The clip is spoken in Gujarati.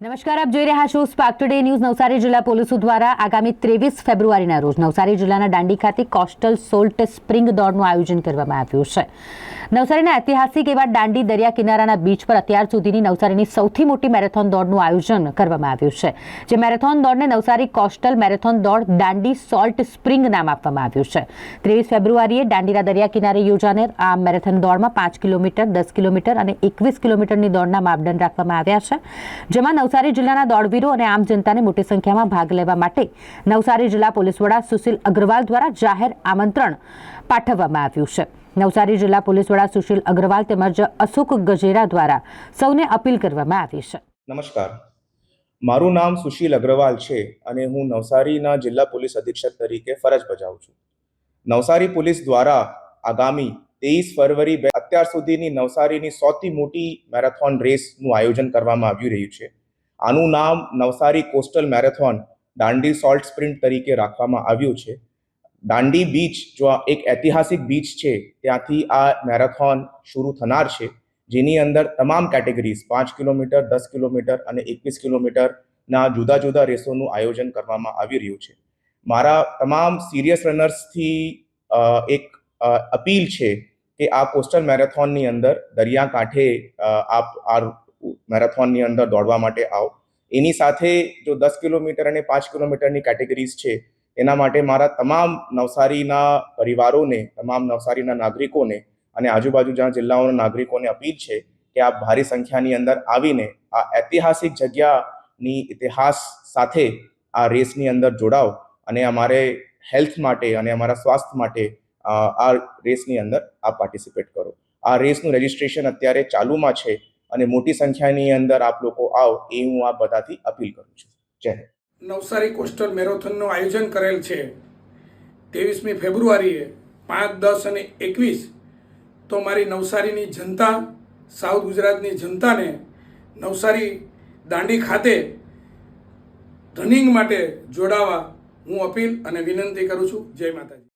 નમસ્કાર, આપ જોઈ રહ્યા છો સ્પાર્ક ટુડે ન્યૂઝ. નવસારી જિલ્લા પોલીસો દ્વારા આગામી ત્રેવીસ ફેબ્રુઆરીના રોજ નવસારી જિલ્લાના દાંડી ખાતે કોસ્ટલ સોલ્ટ સ્પ્રિંગ દોડનું આયોજન કરવામાં આવ્યું છે. નવસારીના ઐતિહાસિક એવા દાંડી દરિયા કિનારાના બીચ પર અત્યાર સુધીની નવસારીની સૌથી મોટી મેરેથોન દોડનું આયોજન કરવામાં આવ્યું છે. જે મેરેથોન દોડને નવસારી કોસ્ટલ મેરેથોન દોડ દાંડી સોલ્ટ સ્પ્રિંગ નામ આપવામાં આવ્યું છે. ત્રેવીસ ફેબ્રુઆરીએ દાંડીના દરિયા કિનારે યોજાનાર આ મેરેથોન દોડમાં પાંચ કિલોમીટર, દસ કિલોમીટર અને એકવીસ કિલોમીટરની દોડના માપદંડ રાખવામાં આવ્યા છે. જેમાં નવસારી જિલ્લાના દોડવીરો અને આમ જનતાને મોટી સંખ્યામાં ભાગ લેવા માટે નવસારી જિલ્લા પોલીસ વડા સુશીલ અગ્રવાલ દ્વારા જાહેર આમંત્રણ પાઠવવામાં આવ્યું છે. નવસારી જિલ્લા પોલીસ વડા સુશીલ અગ્રવાલ તેમજ અશોક ગજેરા દ્વારા સૌને અપીલ કરવામાં આવી છે. નમસ્કાર. મારું નામ સુશીલ અગ્રવાલ છે અને હું નવસારીના જિલ્લા પોલીસ અધિક્ષક તરીકે ફરજ બજાવું છું. નવસારી પોલીસ દ્વારા આગામી તેવીસ ફરવરી બે અત્યાર સુધીની નવસારીની સૌથી મોટી મેરેથોન રેસનું આયોજન કરવામાં આવી રહ્યું છે. આનું નામ Navsari coastal marathon Dandi salt sprint તરીકે રાખવામાં આવ્યું છે. દાંડી બીચ જો એક ઐતિહાસિક બીચ છે, ત્યાંથી આ મેરેથોન શરૂ થનાર છે. જેની અંદર તમામ કેટેગરીઝ પાંચ કિલોમીટર, દસ કિલોમીટર અને એકવીસ કિલોમીટરના જુદા જુદા રેસોનું આયોજન કરવામાં આવી રહ્યું છે. મારા તમામ સિરિયસ રનર્સથી એક અપીલ છે કે આ કોસ્ટલ મેરેથોનની અંદર દરિયાકાંઠે કાંઠે આપ આ મેરેથોનની અંદર દોડવા માટે આવો. એની સાથે જો દસ કિલોમીટર અને પાંચ કિલોમીટરની કેટેગરીઝ છે, એના માટે મારા તમામ નવસારીના પરિવારોને, તમામ નવસારીના નાગરિકોને અને આજુબાજુ જ્યાં જિલ્લાઓના નાગરિકોને અપીલ છે કે આપ ભારી સંખ્યાની અંદર આવીને આ ઐતિહાસિક જગ્યાની ઇતિહાસ સાથે આ રેસની અંદર જોડાઓ અને અમારે હેલ્થ માટે અને અમારા સ્વાસ્થ્ય માટે આ રેસની અંદર આપ પાર્ટિસિપેટ કરો. આ રેસનું રજિસ્ટ્રેશન અત્યારે ચાલુમાં છે. અને મોટી સંખ્યાની અંદર આપ લોકો આવો એ હું આ બધાથી અપીલ કરું છું. જય નવસારી કોસ્ટલ મેરેથોનનું આયોજન કરેલ છે. ત્રેવીસમી ફેબ્રુઆરીએ પાંચ, દસ અને એકવીસ તો મારી નવસારીની જનતા, સાઉથ ગુજરાતની જનતાને નવસારી દાંડી ખાતે રનિંગ માટે જોડાવા હું અપીલ અને વિનંતી કરું છું. જય માતાજી.